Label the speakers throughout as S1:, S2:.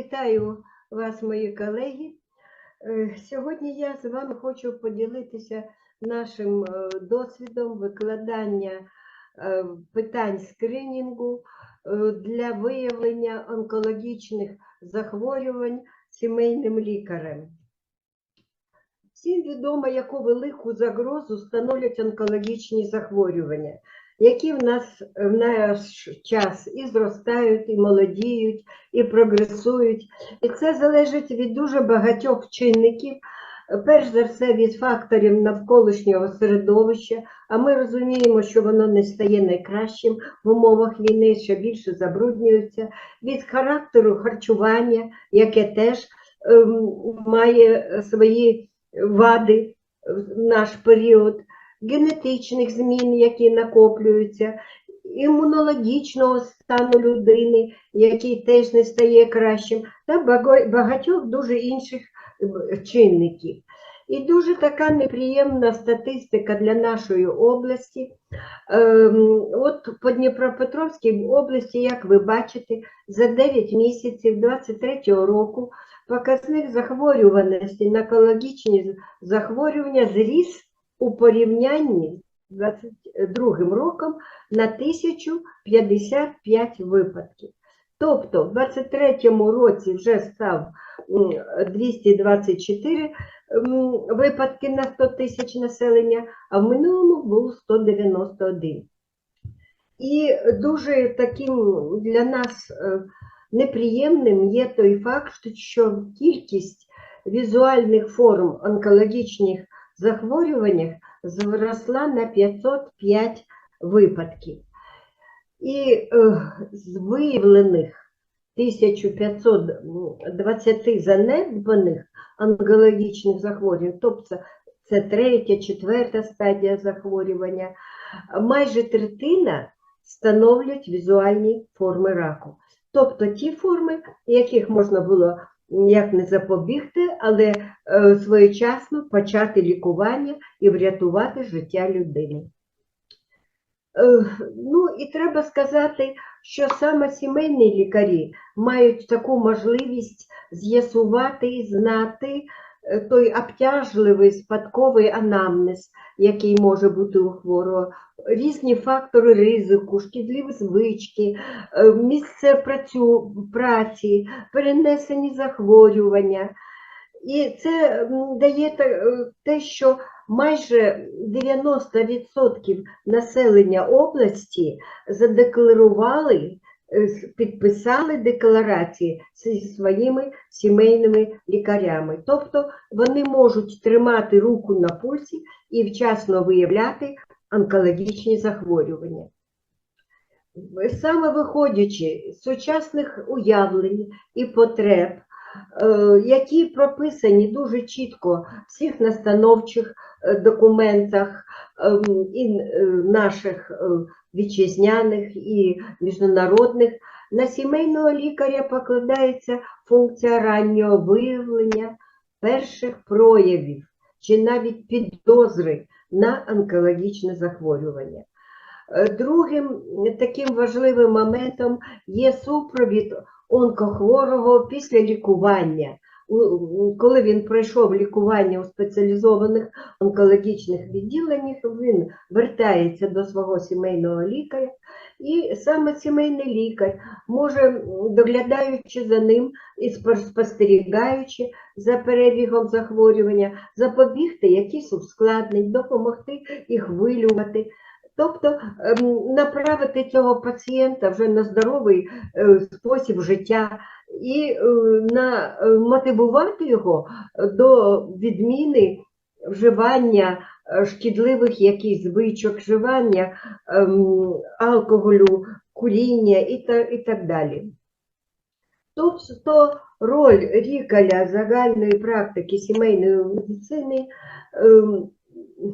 S1: Вітаю вас, мої колеги. Е, Сьогодні я з вами хочу поділитися нашим е, досвідом викладання е, питань скринінгу для виявлення онкологічних захворювань сімейним лікарем. Всім відомо, яку велику загрозу становлять онкологічні захворювання, які в нас в наш час і зростають, і молодіють, і прогресують. І це залежить від дуже багатьох чинників. Перш за все від факторів навколишнього середовища, а ми розуміємо, що воно не стає найкращим в умовах війни, що більше забруднюється, від характеру харчування, яке теж ем, має свої вади в наш період, генетичних змін, які накоплюються, імунологічного стану людини, який теж не стає кращим, та багатьох дуже інших чинників. І дуже така неприємна статистика для нашої області. Ем, От по Дніпропетровській області, як ви бачите, за 9 місяців 23 року показник захворюваності на онкологічні захворювання зріс у порівнянні з 22 роком на 1055 випадків. Тобто в 23 році вже став 224 випадки на 100 тисяч населення, а в минулому був 191. І дуже таким для нас е, неприємним є той факт, що кількість візуальних форм онкологічних захворювань зросла на 505 випадків. І е, з виявлених 1520 занедбаних онкологічних захворювань, тобто це третя, четверта стадія захворювання, майже третина становлять візуальні форми раку. Тобто ті форми, яких можна було ніяк не запобігти, але е, своєчасно почати лікування і врятувати життя людини. Е, Ну і треба сказати, що саме сімейні лікарі мають таку можливість з'ясувати і знати той обтяжливий спадковий анамнез, який може бути у хворого, різні фактори ризику, шкідливі звички, е, місце працю, праці, перенесені захворювання. І це дає те- е, що майже 90% населення області задекларували, е, підписали декларації зі своїми сімейними лікарями. Тобто вони можуть тримати руку на пульсі і вчасно виявляти онкологічні захворювання. Саме виходячи з сучасних уявлень і потреб, е, які прописані дуже чітко в всіх настановчих е, документах ем, і е, наших е, вітчизняних і міжнародних, на сімейного лікаря покладається функція раннього виявлення перших проявів чи навіть підозри на онкологічне захворювання. Е, Другим таким важливим моментом є супровід онкохворого після лікування. Коли він пройшов лікування у спеціалізованих онкологічних відділеннях, він вертається до свого сімейного лікаря, і саме сімейний лікар може, доглядаючи за ним і спостерігаючи за перебігом захворювання, запобігти якісь ускладнень, допомогти їх вилювати. Тобто ем, направити цього пацієнта вже на здоровий е, спосіб життя і е, на, е, мотивувати його до відміни вживання шкідливих якихось звичок, вживання ем, алкоголю, куріння і, та, і так далі. Тобто роль лікаря загальної практики сімейної медицини ем,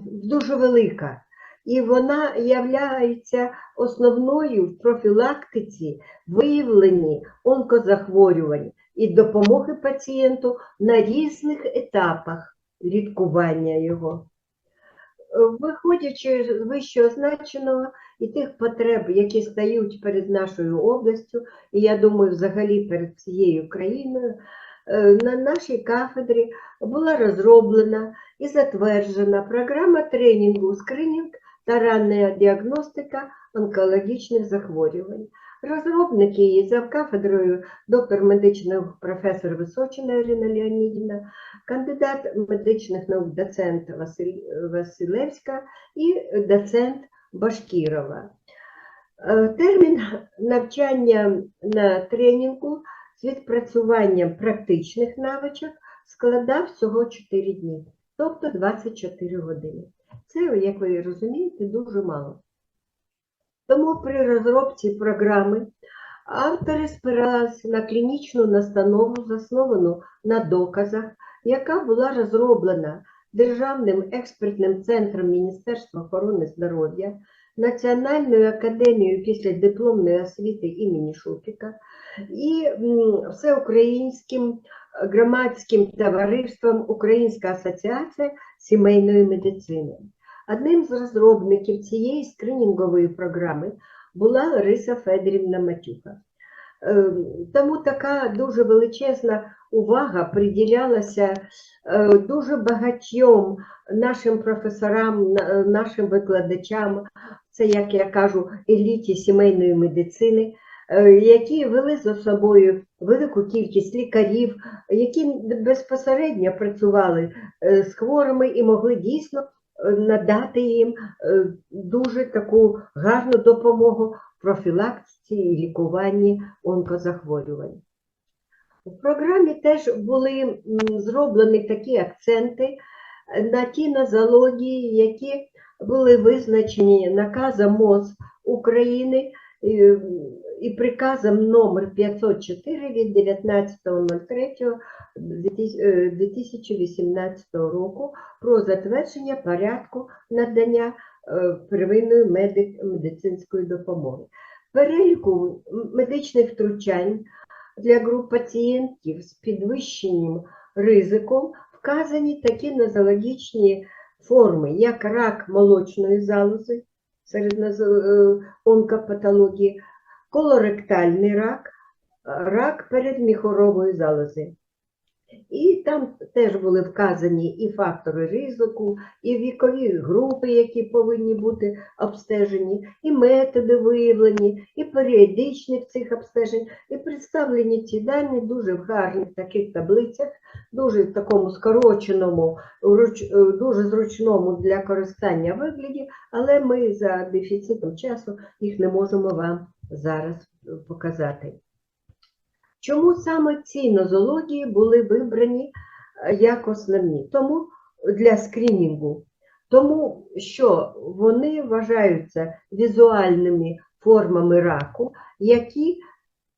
S1: дуже велика. І вона являється основною в профілактиці виявленні онкозахворювань і допомоги пацієнту на різних етапах лікування його. Виходячи з вищеозначеного і тих потреб, які стають перед нашою областю, і я думаю, взагалі перед всією країною, е, на нашій кафедрі була розроблена і затверджена програма тренінгу скринінг та ранна діагностика онкологічних захворювань. Розробник її за кафедрою доктор медичних професор Височина Ірина Леонідівна, кандидат медичних наук доцент Василевська і доцент Башкірова. Е, Термін навчання на тренінгу з відпрацюванням практичних навичок складав всього 4 дні, тобто 24 години. Це, як ви розумієте, дуже мало. Тому при розробці програми автори спиралися на клінічну настанову, засновану на доказах, яка була розроблена Державним експертним центром Міністерства охорони здоров'я, Національною академією післядипломної освіти імені Шуфіка і Всеукраїнським громадським товариством Українська асоціація сімейної медицини. Одним з розробників цієї скринінгової програми була Лариса Федорівна Матюха. Е, Тому така дуже величезна увага приділялася е, дуже багатьом нашим професорам, нашим викладачам, це, як я кажу, еліті сімейної медицини, е, які вели за собою велику кількість лікарів, які безпосередньо працювали е, з хворими і могли дійсно е, надати їм е, дуже таку гарну допомогу профілактиці і лікуванні онкозахворювань. У програмі теж були зроблені такі акценти на ті нозології, які були визначені наказом МОЗ України і приказом номер 504 від 19.03.2018 року про затвердження порядку надання е, первинної медицинської допомоги. Переліку медичних втручань для груп пацієнтів з підвищенням ризику вказані такі нозологічні форми, як рак молочної залози серед е, онкопатології, колоректальний рак, рак передміхорової залози. І там теж були вказані і фактори ризику, і вікові групи, які повинні бути обстежені, і методи виявлені, і періодичних цих обстежень, і представлені ці дані дуже в гарних таких таблицях, дуже в такому скороченому, е, дуже зручному для користання вигляді, але ми за дефіцитом часу їх не можемо вам зараз е, показати. Чому саме ці нозології були вибрані е, як основні? Тому для скрінінгу, тому що вони вважаються візуальними формами раку, які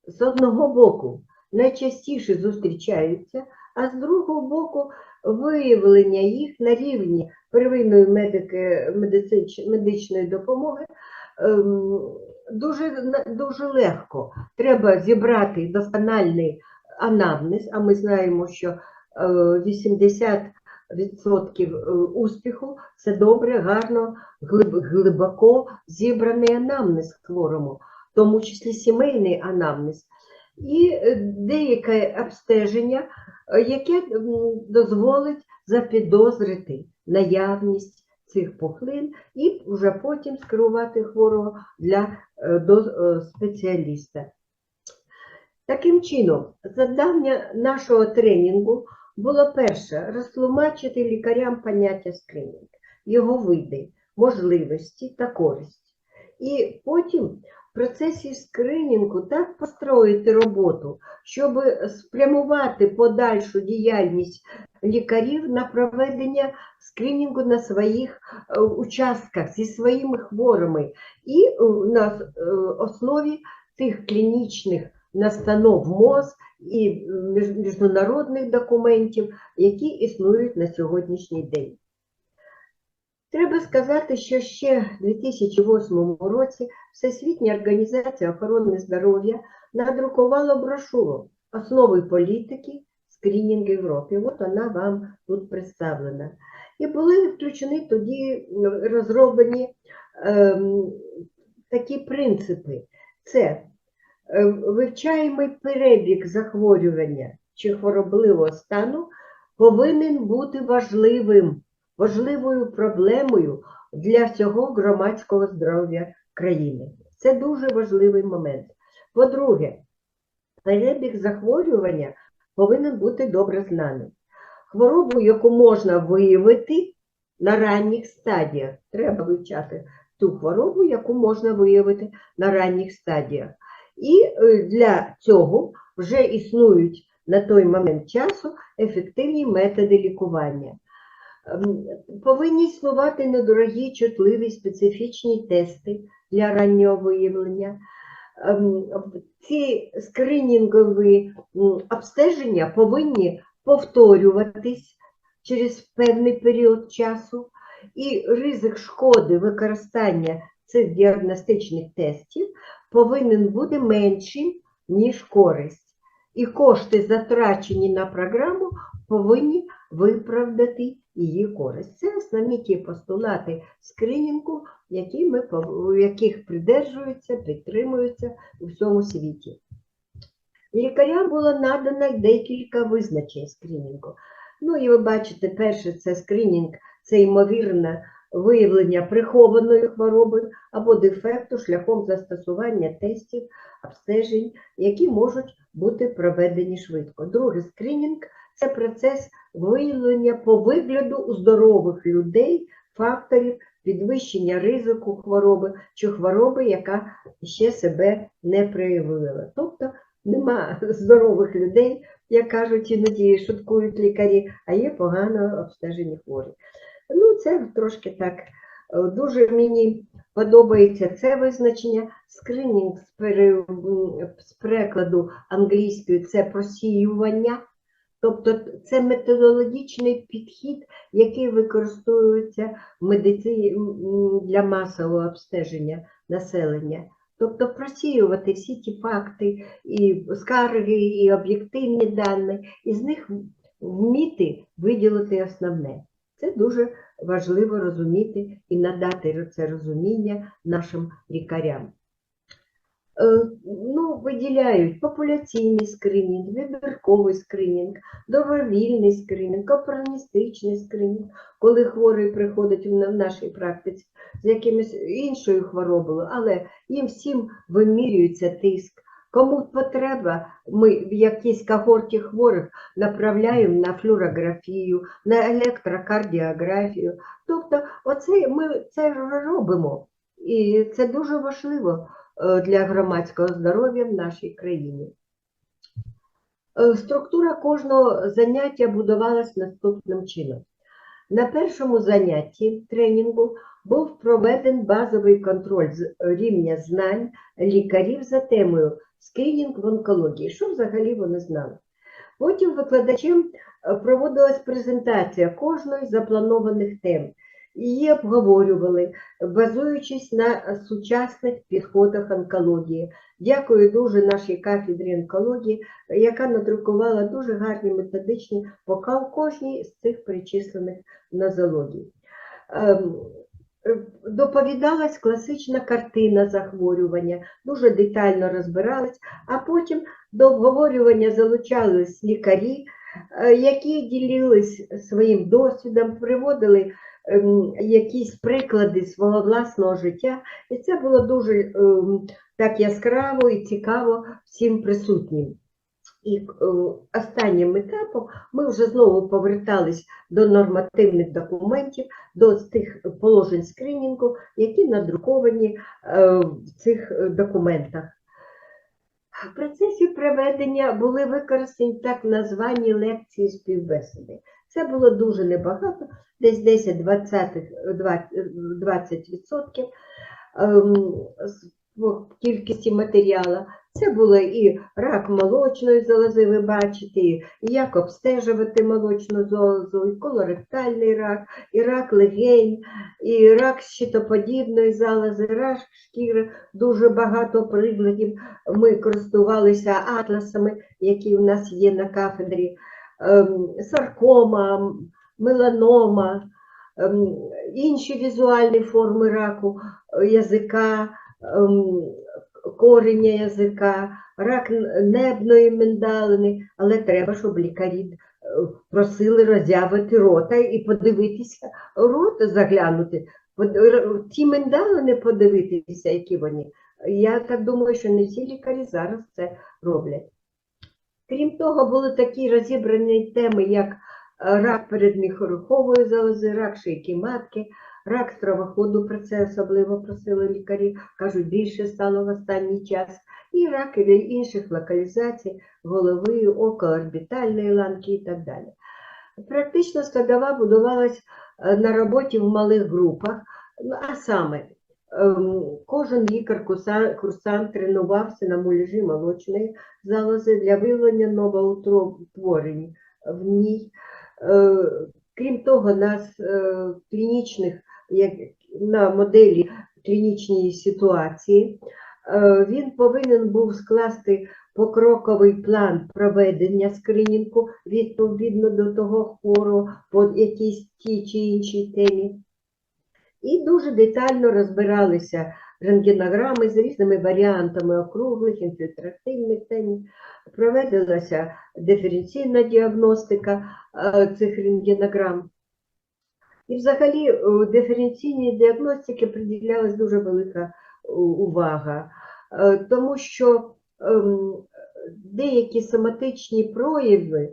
S1: з одного боку найчастіше зустрічаються, а з другого боку виявлення їх на рівні первинної медики, медичної допомоги ем, дуже, дуже легко. Треба зібрати доскональний анамнез, а ми знаємо, що е, 80% е, успіху це добре, гарно, глибоко зібраний анамнез хворому, в тому числі сімейний анамнез. І е, деяке обстеження, е, яке дозволить запідозрити наявність цих пухлин і вже потім скерувати хворого для, е, до е, спеціаліста. Таким чином, завдання нашого тренінгу було перше розтлумачити лікарям поняття скринінг, його види, можливості та користь. І потім процесі скринінгу так построїти роботу, щоб спрямувати подальшу діяльність лікарів на проведення скринінгу на своїх е, участках зі своїми хворими і е, на е, основі тих клінічних настанов МОЗ і міжнародних документів, які існують на сьогоднішній день. Треба сказати, що ще в 2008 році Всесвітня організація охорони здоров'я надрукувала брошуру «Основи політики скринінг Європи. От вона вам тут представлена. І були включені тоді розроблені ем, такі принципи. Це е, вивчаємий перебіг захворювання чи хворобливого стану повинен бути важливим, важливою проблемою для всього громадського здоров'я країни. Це дуже важливий момент. По-друге, перебіг захворювання повинен бути добре знаний. Хворобу, яку можна виявити на ранніх стадіях, треба вивчати ту хворобу, яку можна виявити на ранніх стадіях. І е, для цього вже існують на той момент часу ефективні методи лікування. Ем, Повинні існувати недорогі, чутливі специфічні тести для раннього виявлення. Ем, Ці скринінгові обстеження повинні повторюватись через певний період часу, і ризик шкоди використання цих діагностичних тестів повинен бути меншим, ніж користь. І кошти, затрачені на програму, повинні виправдати її користь. Це основні ті постулати скринінгу, які ми, яких придержуються, підтримуються у всьому світі. Лікарям було надано декілька визначень скринінгу. Ну і ви бачите, перше це скринінг, це ймовірне виявлення прихованої хвороби або дефекту шляхом застосування тестів, обстежень, які можуть бути проведені швидко. Другий скринінг це процес виявлення по вигляду у здорових людей факторів підвищення ризику хвороби чи хвороби, яка ще себе не проявила. Тобто нема здорових людей, як кажуть, іноді шуткують лікарі, а є погано обстежені хворі. Ну, це трошки так дуже мені подобається це визначення. Скринінг з, перекладу англійською це просіювання. Тобто це методологічний підхід, який використовується в медицині для масового обстеження населення. Тобто просіювати всі ті факти, і скарги, і об'єктивні дані, і з них вміти виділити основне. Це дуже важливо розуміти і надати це розуміння нашим лікарям. Е, Ну, виділяють популяційний скринінг, вибірковий скринінг, добровільний скринінг, опроністичний скринінг, коли хворий приходить в на- в нашій практиці з якимось іншою хворобою, але їм всім вимірюється тиск. Кому потреба, ми в якійсь когорті хворих направляємо на флюорографію, на електрокардіографію. Тобто, оце ми це робимо. І це дуже важливо для громадського здоров'я в нашій країні. Е, Структура кожного заняття будувалась наступним чином. На першому занятті тренінгу був проведен базовий контроль з рівня знань лікарів за темою скринінг в онкології, що взагалі вони знали. Потім викладачем е, проводилась презентація кожної запланованих тем. Її обговорювали, базуючись на сучасних підходах онкології. Дякую дуже нашій кафедрі онкології, яка надрукувала дуже гарні методичні пока у кожній з цих перечислених нозологій. Ем, Доповідалась класична картина захворювання, дуже детально розбиралась, а потім до обговорювання залучались лікарі, е, які ділились своїм досвідом, приводили якісь приклади свого власного життя, і це було дуже ем, так яскраво і цікаво всім присутнім. І е, останнім етапом ми вже знову повертались до нормативних документів, до тих положень скринінгу, які надруковані е, в цих документах. В процесі проведення були використані так названі лекції співбесіди. Це було дуже небагато, десь 10-20% ем, кількості матеріалу. Це було і рак молочної залози, ви бачите, і як обстежувати молочну залозу, і колоректальний рак, і рак легень, і рак щитоподібної залози, рак шкіри, дуже багато прикладів. Ми користувалися атласами, які у нас є на кафедрі. Ем, саркома, меланома, ем, інші візуальні форми раку е, язика, ем, кореня язика, рак небної миндалини, але треба, щоб лікарі е, просили роззявити рота і подивитися, рот заглянути, ті миндалини подивитися, які вони. Я так думаю, що не всі лікарі зараз це роблять. Крім того, були такі розібрані теми, як е, рак передміхорухової залози, рак шийки матки, рак стравоходу, про це особливо просили лікарі, кажуть, більше стало в останній час, і рак інших локалізацій голови, окоорбітальної ланки і так далі. Практично складова будувалась е, на роботі в малих групах, ну, а саме кожен лікар-курсант тренувався на муляжі молочної залози для виявлення новоутворень в ній. Е, Крім того, нас е, клінічних, на моделі клінічної ситуації, е, він повинен був скласти покроковий план проведення скринінгу відповідно до того хворого по якійсь тій чи іншій темі. І дуже детально розбиралися рентгенограми з різними варіантами округлих, інфільтративних темів. Проведалася диференційна діагностика е, цих рентгенограм. І взагалі у диференційній діагностиці приділялась дуже велика увага, е, тому що ем, деякі соматичні прояви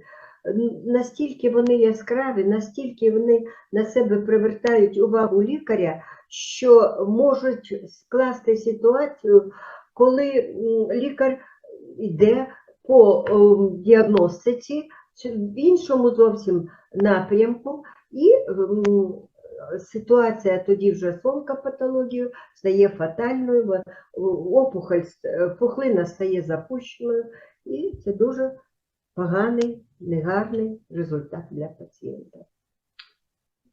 S1: настільки вони яскраві, настільки вони на себе привертають увагу лікаря, що можуть скласти ситуацію, коли лікар йде по ем, діагностиці в іншому зовсім напрямку, і ситуація тоді вже з онкопатологією стає фатальною, опухоль, пухлина стає запущеною, і це дуже поганий, негарний результат для пацієнта.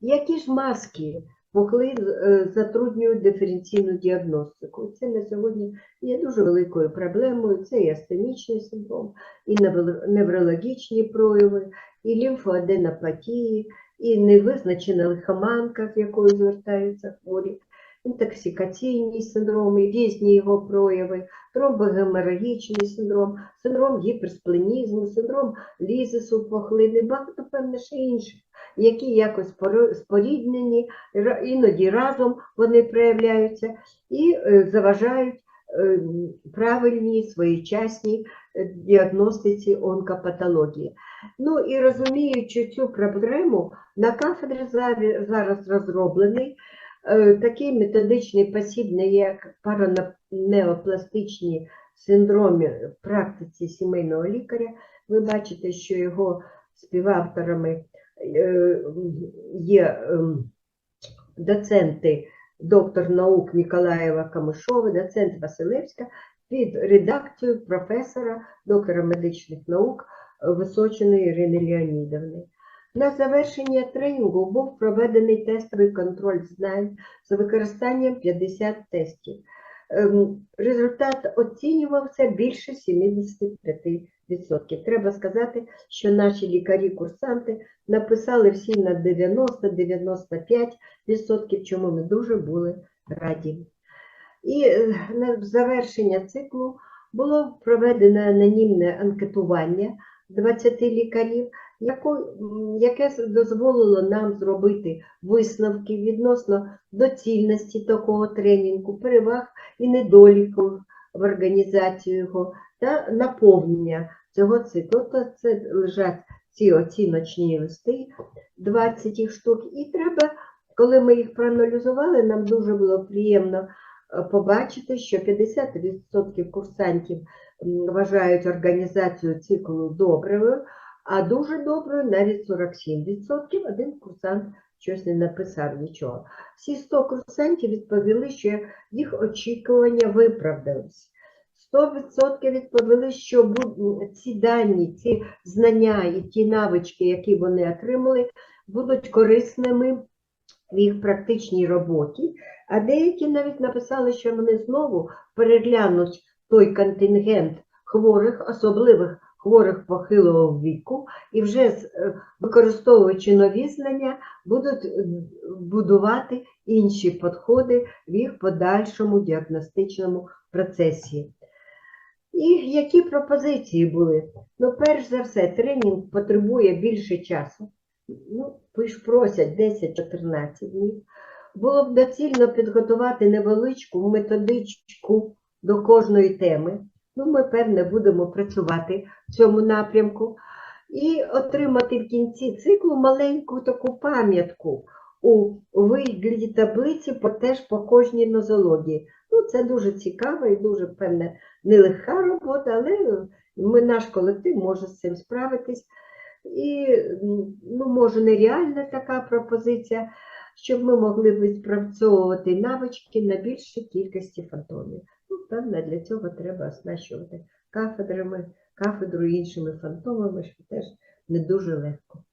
S1: Які ж маски пухлин е, затруднюють диференційну діагностику? Це на сьогодні є дуже великою проблемою. Це і астенічний синдром, і неврологічні прояви, і лімфоаденопатії, і невизначена лихоманка, з якою звертаються хворі, інтоксикаційні синдроми, різні його прояви, тромбогеморагічний синдром, синдром гіперспленізму, синдром лізису пухлини, багато певне ще інших, які якось споріднені, іноді разом вони проявляються і е, заважають е, правильній, своєчасній е, діагностиці онкопатології. Ну і розуміючи цю проблему, на кафедрі зараз- розроблений такий методичний посібник, як паранеопластичні синдроми в практиці сімейного лікаря. Ви бачите, що його співавторами е, є ем, доценти доктор наук Ніколаєва Камишова, доцент Василевська під редакцією професора, доктора медичних наук Височиної Ірини Леонідовни. На завершення тренінгу був проведений тестовий контроль знань з використанням 50 тестів. Ем, Результат оцінювався більше 75%. Треба сказати, що наші лікарі-курсанти написали всі на 90-95%, чому ми дуже були раді. І е, на завершення циклу було проведено анонімне анкетування 20 лікарів, яке дозволило нам зробити висновки відносно доцільності такого тренінгу, переваг і недоліків в організації його та наповнення цього циклу. То це лежать ці оціночні листи, 20 їх штук, і треба, коли ми їх проаналізували, нам дуже було приємно е, побачити, що 50% курсантів вважають організацію циклу доброю, а дуже доброю навіть 47%. Один курсант щось не написав нічого. Всі 100 курсантів відповіли, що їх очікування виправдались. 100% відповіли, що ці дані, ці знання і ті навички, які вони отримали, будуть корисними в їх практичній роботі. А деякі навіть написали, що вони знову переглянуть той контингент хворих, особливих хворих похилого віку і вже е, використовуючи нові знання, будуть е, будувати інші підходи в їх подальшому діагностичному процесі. І які пропозиції були? Ну, перш за все, тренінг потребує більше часу. Ну, просять 10-14 днів. Було б доцільно підготувати невеличку методичку до кожної теми. Ну, ми, певне, будемо працювати в цьому напрямку і отримати в кінці циклу маленьку таку пам'ятку у вигляді таблиці по теж по кожній нозології. Ну, це дуже цікаво і дуже певне нелегка робота, але ми, наш колектив може з цим справитись. І, ну, може, нереальна така пропозиція, щоб ми могли відпрацьовувати навички на більшій кількості фантомів. Певно, для цього треба оснащувати кафедрами, кафедру іншими фантомами, що теж не дуже легко.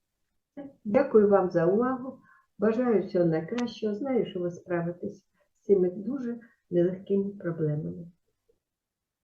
S1: Дякую вам за увагу. Бажаю всього найкращого. Знаю, що ви справитесь з цими дуже нелегкими проблемами.